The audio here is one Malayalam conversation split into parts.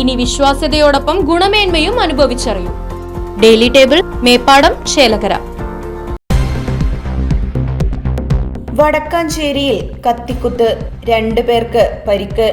ഇനി വിശ്വാസ്യതയോടൊപ്പം ഗുണമേന്മയും അനുഭവിച്ചറിയൂ. ഡെയിലി ടേബിൾ മേപ്പാടം ചേലകര വടക്കാഞ്ചേരിയിൽ കത്തിക്കുത്ത് രണ്ടു പേർക്ക് പരിക്ക്.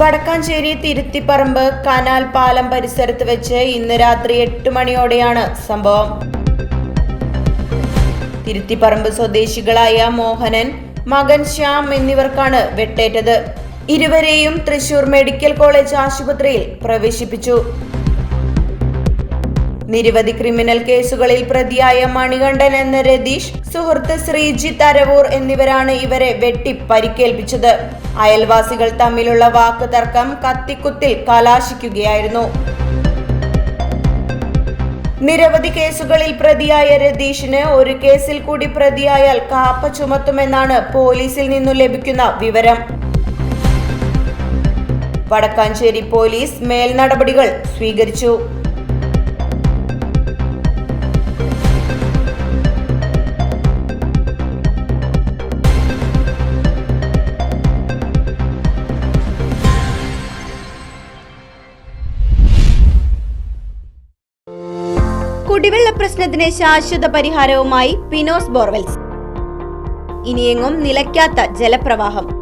വടക്കാഞ്ചേരി തിരുത്തിപ്പറമ്പ് കനാൽ പാലം പരിസരത്ത് വെച്ച് ഇന്ന് രാത്രി എട്ട് മണിയോടെയാണ് സംഭവം. തിരുത്തിപ്പറമ്പ് സ്വദേശികളായ മോഹനൻ മകൻ ശ്യാം എന്നിവർക്കാണ് വെട്ടേറ്റത്. ഇരുവരെയും തൃശൂർ മെഡിക്കൽ കോളേജ് ആശുപത്രിയിൽ പ്രവേശിപ്പിച്ചു. നിരവധി ക്രിമിനൽ കേസുകളിൽ പ്രതിയായ മണികണ്ഠൻ എന്ന രതീഷ് സുഹൃത്ത് ശ്രീജിത്ത് അരവൂർ എന്നിവരാണ് ഇവരെ വെട്ടി പരിക്കേൽപ്പിച്ചത് അയൽവാസികൾ തമ്മിലുള്ള വാക്ക് തർക്കം കത്തിക്കുത്തിൽ കലാശിക്കുകയായിരുന്നു. നിരവധി കേസുകളിൽ പ്രതിയായ രതീഷിന് ഒരു കേസിൽ കൂടി പ്രതിയായാൽ കാപ്പ ചുമത്തുമെന്നാണ് പോലീസിൽ നിന്നു ലഭിക്കുന്ന വിവരം. വടക്കാഞ്ചേരി പോലീസ് മേൽ നടപടികൾ സ്വീകരിച്ചു. കുടിവെള്ള പ്രശ്നത്തിന് ശാശ്വത പരിഹാരവുമായി പിനോസ് ബോർവെൽസ്. ഇനിയെങ്ങും നിലയ്ക്കാത്ത ജലപ്രവാഹം.